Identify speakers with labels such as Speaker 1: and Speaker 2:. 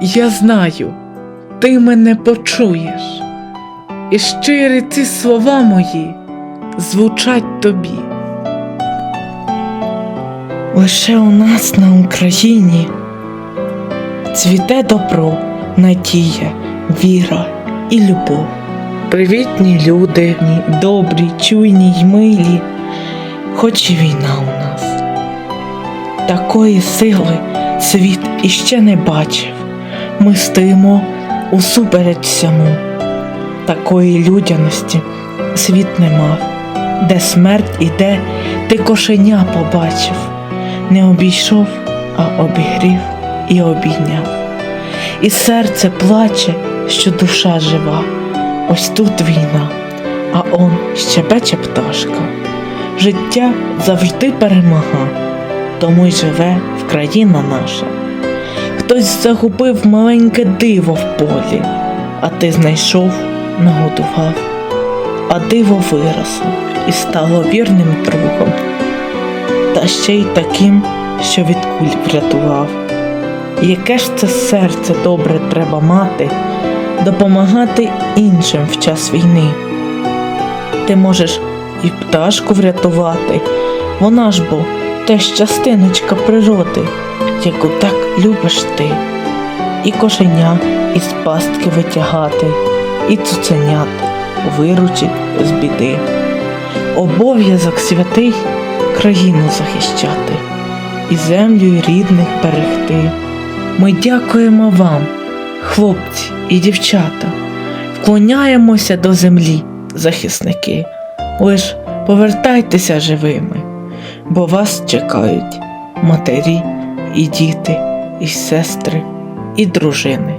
Speaker 1: Я знаю, ти мене почуєш, і щирі ці слова мої звучать тобі. Лише у нас на Україні цвіте добро, надія, віра і любов. Привітні люди, добрі, чуйні й милі, хоч і війна у нас. Такої сили світ іще не бачив. Ми стоїмо усупереч всьому. Такої людяності світ не мав, де смерть іде, ти кошеня побачив, не обійшов, а обігрів і обійняв. І серце плаче, що душа жива. Ось тут війна, а он щебече пташка. Життя завжди перемага, тому й живе в країна наша. Хтось загубив маленьке диво в полі, а ти знайшов, нагодував, а диво виросло і стало вірним другом, та ще й таким, що від куль врятував. Яке ж це серце добре треба мати, допомагати іншим в час війни. Ти можеш і пташку врятувати, вона ж бо теж частиночка природи, яку так любиш ти, і кошеня із пастки витягати, і цуценят виручить з біди. Обов'язок святий країну захищати і землю рідних берегти. Ми дякуємо вам, хлопці і дівчата, вклоняємося до землі, захисники. Лиш повертайтеся живими, бо вас чекають матері і діти, і сестри, і дружини.